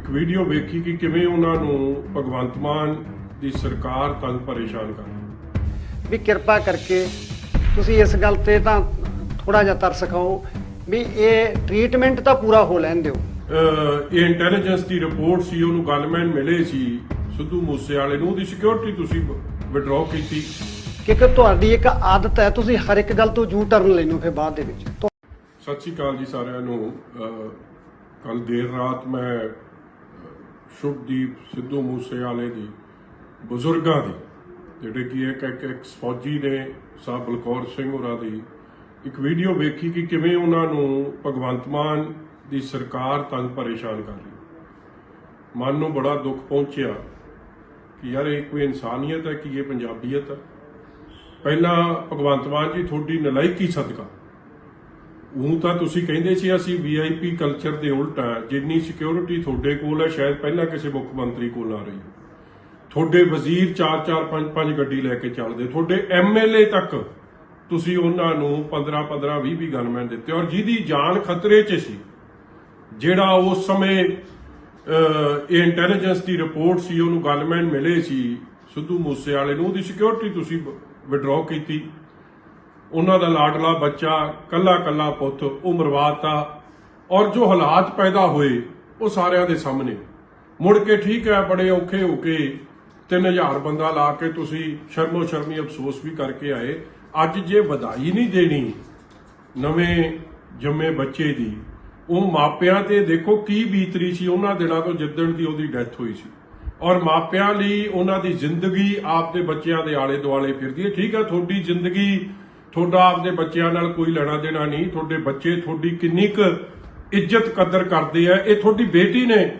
ਇੱਕ ਵੀਡੀਓ ਵੇਖੀ ਕਿ ਕਿਵੇਂ ਉਹਨਾਂ ਨੂੰ ਭਗਵੰਤ ਮਾਨ ਦੀ ਸਰਕਾਰ ਤੰਗ ਪਰੇਸ਼ਾਨ ਕਰ ਵੀ ਕਿਰਪਾ ਕਰਕੇ ਤੁਸੀਂ ਇਸ ਗੱਲ ਤੇ ਤਾਂ ਥੋੜਾ ਜਿਹਾ ਤਰਸ ਖਾਓ ਵੀ ਇਹ ਟ੍ਰੀਟਮੈਂਟ ਤਾਂ ਪੂਰਾ ਹੋ ਲੈਣ ਦਿਓ। ਅਹ ਇਹ ਇੰਟੈਲੀਜੈਂਸ ਦੀ ਰਿਪੋਰਟ ਸੀ ਉਹਨੂੰ ਗਨਮੈਨ ਮਿਲੇ ਸੀ ਸਿੱਧੂ ਮੂਸੇ ਵਾਲੇ ਨੂੰ ਉਹਦੀ ਸਿਕਿਉਰਿਟੀ ਤੁਸੀਂ ਵਿਡਰਾਅ ਕੀਤੀ। ਕਿਉਂਕਿ ਤੁਹਾਡੀ ਇੱਕ ਆਦਤ ਹੈ ਤੁਸੀਂ ਹਰ ਇੱਕ ਗੱਲ ਤੋਂ ਜੂ ਟਰਨ ਲੈਣੋ ਫਿਰ ਬਾਅਦ ਦੇ ਵਿੱਚ। ਤੁਹਾ- ਸਤਿ ਸ਼੍ਰੀ ਅਕਾਲ ਜੀ ਸਾਰਿਆਂ ਨੂੰ। ਕੱਲ ਦੇਰ ਰਾਤ ਮੈਂ ਸ਼ੁਭਦੀਪ ਸਿੱਧੂ ਮੂਸੇਵਾਲੇ ਦੀ, ਬਜ਼ੁਰਗਾਂ ਦੀ, ਜਿਹੜੇ ਕਿ ਇੱਕ ਇੱਕ ਫੌਜੀ ਨੇ ਸਾਹਿਬ ਬਲਕੌਰ ਸਿੰਘ ਹੋਰਾਂ ਦੀ, ਇੱਕ ਵੀਡੀਓ ਵੇਖੀ ਕਿ ਕਿਵੇਂ ਉਹਨਾਂ ਨੂੰ ਭਗਵੰਤ ਮਾਨ ਦੀ ਸਰਕਾਰ ਤੰਗ ਪਰੇਸ਼ਾਨ ਕਰ ਰਹੀ। ਮਨ ਨੂੰ ਬੜਾ ਦੁੱਖ ਪਹੁੰਚਿਆ ਕਿ ਯਾਰ ਇਹ ਕੋਈ ਇਨਸਾਨੀਅਤ ਹੈ ਕਿ ਇਹ ਪੰਜਾਬੀਅਤ ਹੈ? ਪਹਿਲਾਂ ਭਗਵੰਤ ਮਾਨ ਜੀ ਤੁਹਾਡੀ ਨਲਾਇਕੀ ਸਦਕਾ। ਉਹ ਤਾਂ ਤੁਸੀਂ ਕਹਿੰਦੇ ਸੀ ਅਸੀਂ ਵੀਆਈਪੀ ਕਲਚਰ ਦੇ ਉਲਟ ਆ, ਜਿੰਨੀ ਸਿਕਿਉਰਿਟੀ ਤੁਹਾਡੇ ਕੋਲ ਹੈ ਸ਼ਾਇਦ ਪਹਿਲਾਂ ਕਿਸੇ ਮੁੱਖ ਮੰਤਰੀ ਕੋਲ ਨਾ ਰਹੀ ਤੁਹਾਡੇ ਵਜ਼ੀਰ 4-4 5-5 ਗੱਡੀ ਲੈ ਕੇ ਚੱਲਦੇ, ਤੁਹਾਡੇ ਐਮਐਲਏ ਤੱਕ ਤੁਸੀਂ ਉਹਨਾਂ ਨੂੰ 15-15 20-20 ਗਨਮੈਨ ਦਿੱਤੇ, ਔਰ ਜਿਹਦੀ ਜਾਨ ਖਤਰੇ 'ਚ ਸੀ, ਜਿਹੜਾ ਉਸ ਸਮੇਂ ਇਹ ਇੰਟੈਲੀਜੈਂਸ ਦੀ ਰਿਪੋਰਟ ਸੀ, ਉਹਨੂੰ ਗਨਮੈਨ ਮਿਲੇ ਸੀ, ਸਿੱਧੂ ਮੂਸੇ ਵਾਲੇ ਨੂੰ, ਉਹਦੀ ਸਿਕਿਉਰਿਟੀ ਤੁਸੀਂ ਵਿਡਰਾਅ ਕੀਤੀ। ਉਹਨਾਂ ਦਾ ਲਾਡਲਾ ਬੱਚਾ, ਕੱਲਾ ਕੱਲਾ ਪੁੱਤ ਉਹ ਮਰਵਾਤਾ ਔਰ ਜੋ ਹਾਲਾਤ ਪੈਦਾ ਹੋਏ, ਉਹ ਸਾਰਿਆਂ ਦੇ ਸਾਹਮਣੇ। ਮੁੜ ਕੇ ਠੀਕ ਹੈ, ਬੜੇ ਔਖੇ ਹੋ ਕੇ 3000 ਬੰਦਾ ਲਾ ਕੇ ਤੁਸੀਂ ਸ਼ਰਮੋ ਸ਼ਰਮੀ ਅਫਸੋਸ ਵੀ ਕਰਕੇ ਆਏ। ਅੱਜ ਜੇ ਵਧਾਈ ਨਹੀਂ ਦੇਣੀ ਨਵੇਂ ਜੰਮੇ ਬੱਚੇ ਦੀ, ਉਹ ਮਾਪਿਆਂ ਤੇ ਦੇਖੋ ਕੀ ਬੀਤਰੀ ਸੀ। ਉਹਨਾਂ ਦਿਨਾਂ ਤੋਂ ਜਿੱਦਣ ਦੀ ਉਹਦੀ ਡੈਥ ਹੋਈ ਸੀ। ਔਰ ਮਾਪਿਆਂ ਲਈ ਉਹਨਾਂ ਦੀ ਜ਼ਿੰਦਗੀ ਆਪਦੇ ਬੱਚਿਆਂ ਦੇ ਆਲੇ ਦੁਆਲੇ ਫਿਰਦੀ ਹੈ। ਠੀਕ ਹੈ, ਤੁਹਾਡੀ ਜ਼ਿੰਦਗੀ ਤੁਹਾਡਾ ਆਪਦੇ ਬੱਚਿਆਂ ਨਾਲ ਕੋਈ ਲੈਣਾ ਦੇਣਾ ਨਹੀਂ, ਤੁਹਾਡੇ ਬੱਚੇ ਤੁਹਾਡੀ ਕਿੰਨੀ ਕੁ ਇੱਜ਼ਤ ਕਦਰ ਕਰਦੇ ਆ, ਇਹ ਤੁਹਾਡੀ ਬੇਟੀ ਨੇ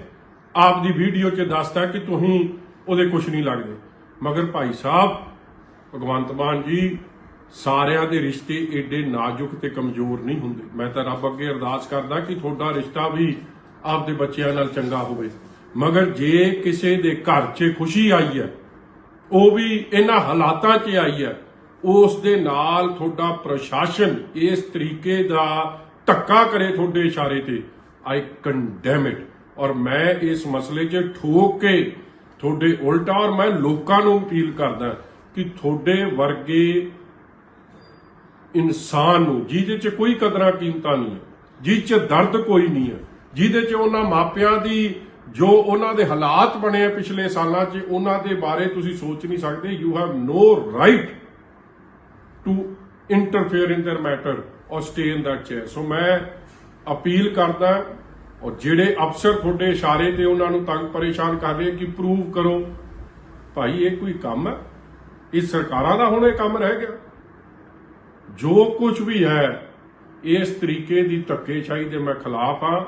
ਆਪਦੀ ਵੀਡੀਓ 'ਚ ਦੱਸਤਾ ਕਿ ਤੁਸੀਂ ਉਹਦੇ ਕੁਝ ਨਹੀਂ ਲੱਗਦੇ। ਮਗਰ ਭਾਈ ਸਾਹਿਬ, ਭਗਵੰਤ ਮਾਨ ਜੀ, ਸਾਰਿਆਂ ਦੇ ਰਿਸ਼ਤੇ ਏਡੇ ਨਾਜ਼ੁਕ ਤੇ ਕਮਜ਼ੋਰ ਨਹੀਂ ਹੁੰਦੇ। ਮੈਂ ਤਾਂ ਰੱਬ ਅੱਗੇ ਅਰਦਾਸ ਕਰਦਾ ਕਿ ਤੁਹਾਡਾ ਰਿਸ਼ਤਾ ਵੀ ਆਪਦੇ ਬੱਚਿਆਂ ਨਾਲ ਚੰਗਾ ਹੋਵੇ। ਮਗਰ ਜੇ ਕਿਸੇ ਦੇ ਘਰ 'ਚ ਖੁਸ਼ੀ ਆਈ ਹੈ, ਉਹ ਵੀ ਇਹਨਾਂ ਹਾਲਾਤਾਂ 'ਚ ਆਈ ਹੈ ਉਸ ਦੇ ਨਾਲ ਤੁਹਾਡਾ ਪ੍ਰਸ਼ਾਸਨ ਇਸ ਤਰੀਕੇ ਦਾ ਧੱਕਾ ਕਰੇ ਤੁਹਾਡੇ ਇਸ਼ਾਰੇ ਤੇ। ਆਈ ਕੰਡੈਮ ਇਟ ਔਰ ਮੈਂ ਇਸ ਮਸਲੇ 'ਚ ਠੋਕ ਕੇ ਤੁਹਾਡੇ ਉਲਟਾ ਔਰ ਮੈਂ ਲੋਕਾਂ ਨੂੰ ਅਪੀਲ ਕਰਦਾ ਕਿ ਤੁਹਾਡੇ ਵਰਗੇ ਇਨਸਾਨ ਨੂੰ, ਜਿਹਦੇ 'ਚ ਕੋਈ ਕਦਰਾਂ ਕੀਮਤਾਂ ਨਹੀਂ ਹੈ, ਜਿਹਦੇ 'ਚ ਦਰਦ ਕੋਈ ਨਹੀਂ ਹੈ, ਜਿਹਦੇ 'ਚ ਉਹਨਾਂ ਮਾਪਿਆਂ ਦੀ ਜੋ ਉਹਨਾਂ ਦੇ ਹਾਲਾਤ ਬਣੇ ਆ ਪਿਛਲੇ ਸਾਲਾਂ 'ਚ, ਉਹਨਾਂ ਦੇ ਬਾਰੇ ਤੁਸੀਂ ਸੋਚ ਨਹੀਂ ਸਕਦੇ। You have no right to interfere in their matter or stay in that chair. So, ਮੈਂ ਅਪੀਲ ਕਰਦਾ ਔਰ ਜਿਹੜੇ ਅਫਸਰ ਤੁਹਾਡੇ ਇਸ਼ਾਰੇ ਤੇ ਉਹਨਾਂ ਨੂੰ ਤੰਗ ਪਰੇਸ਼ਾਨ ਕਰ ਰਹੇ ਕਿ ਪ੍ਰੂਵ ਕਰੋ। ਭਾਈ, ਇਹ ਕੋਈ ਕੰਮ ਹੈ? ਇਹ ਸਰਕਾਰਾਂ ਦਾ ਹੁਣ ਇਹ ਕੰਮ ਰਹਿ ਗਿਆ। ਜੋ ਕੁਝ ਵੀ ਹੈ, ਇਸ ਤਰੀਕੇ ਦੀ ਧੱਕੇਸ਼ਾਹੀ ਦੇ ਮੈਂ ਖਿਲਾਫ ਹਾਂ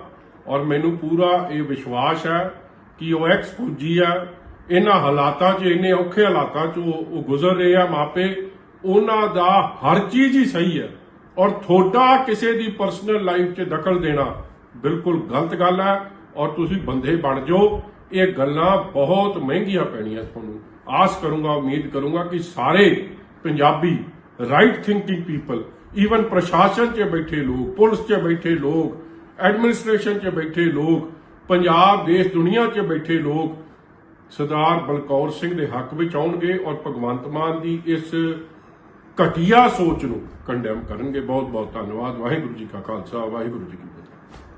ਔਰ ਮੈਨੂੰ ਪੂਰਾ ਇਹ ਵਿਸ਼ਵਾਸ ਹੈ ਕਿ ਉਹ ਐਕਸ ਫੌਜੀ ਆ। ਇਹਨਾਂ ਹਾਲਾਤਾਂ 'ਚ, ਇੰਨੇ ਔਖੇ ਹਾਲਾਤਾਂ 'ਚ ਉਹ ਗੁਜ਼ਰ ਰਹੇ ਆ ਮਾਪੇ। ਉਹਨਾਂ ਦਾ ਹਰ ਚੀਜ਼ ਹੀ ਸਹੀ ਹੈ। ਔਰ ਤੁਹਾਡਾ ਕਿਸੇ ਦੀ ਪਰਸਨਲ ਲਾਈਫ 'ਚ ਦਖਲ ਦੇਣਾ ਬਿਲਕੁਲ ਗਲਤ ਗੱਲ ਹੈ। ਔਰ ਤੁਸੀਂ ਬੰਦੇ ਬਣ ਜਾਓ। ਇਹ ਗੱਲਾਂ ਬਹੁਤ ਮਹਿੰਗੀਆਂ ਪੈਣੀਆਂ ਤੁਹਾਨੂੰ। ਆਸ ਕਰੂੰਗਾ, ਉਮੀਦ ਕਰੂੰਗਾ ਕਿ ਸਾਰੇ Punjabi right thinking people even ਪ੍ਰਸ਼ਾਸਨ 'ਚ ਬੈਠੇ ਲੋਕ, ਪੁਲਿਸ 'ਚ ਬੈਠੇ ਲੋਕ ਐਡਮਿਨਿਸਟ੍ਰੇਸ਼ਨ 'ਚ ਬੈਠੇ ਲੋਕ, ਪੰਜਾਬ, ਦੇਸ਼, ਦੁਨੀਆ 'ਚ ਬੈਠੇ ਲੋਕ, ਸਰਦਾਰ ਬਲਕੌਰ ਸਿੰਘ ਦੇ ਹੱਕ ਵਿੱਚ ਆਉਣਗੇ। ਔਰ ਭਗਵੰਤ ਮਾਨ ਦੀ ਇਸ ਘਟੀਆ ਸੋਚ ਨੂੰ ਕੰਡੈਮ ਕਰਨਗੇ। ਬਹੁਤ ਬਹੁਤ ਧੰਨਵਾਦ। ਵਾਹਿਗੁਰੂ ਜੀ ਕਾ ਖਾਲਸਾ, ਵਾਹਿਗੁਰੂ ਜੀ ਕੀ ਫਤਿਹ।